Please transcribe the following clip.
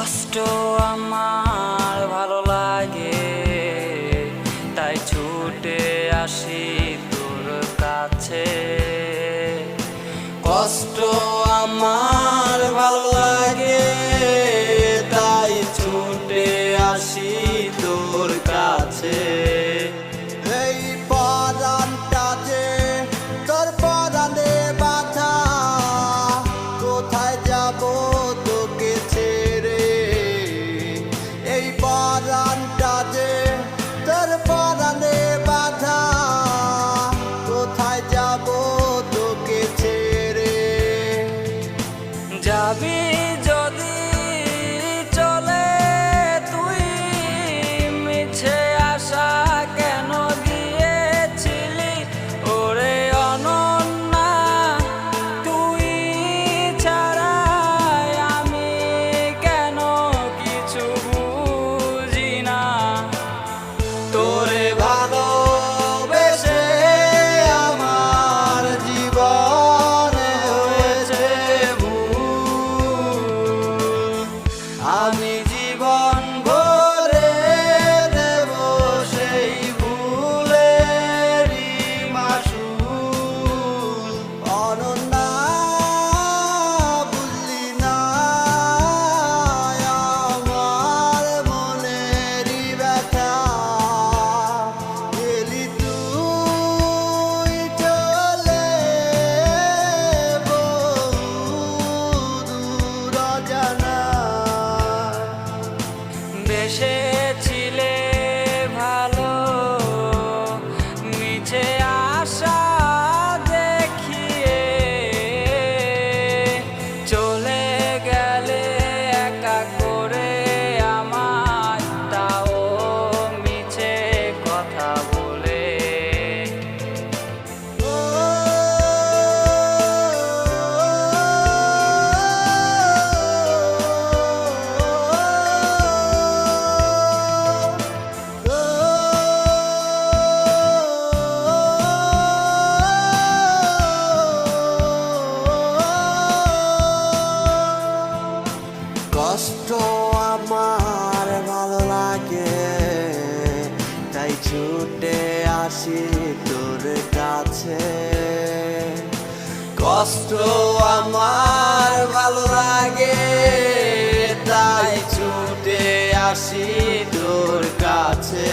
কষ্ট আমার ভালো লাগে, তাই ছুটে আসি তোর কাছে। কষ্ট আমার ভালো লাগে, তাই ছুটে আসি তোর কাছে। saber. কষ্ট আমার ভালো লাগে, তাই ছুটে আসি তোর কাছে। কষ্ট আমার ভালো লাগে, তাই ছুটে আসি তোর কাছে।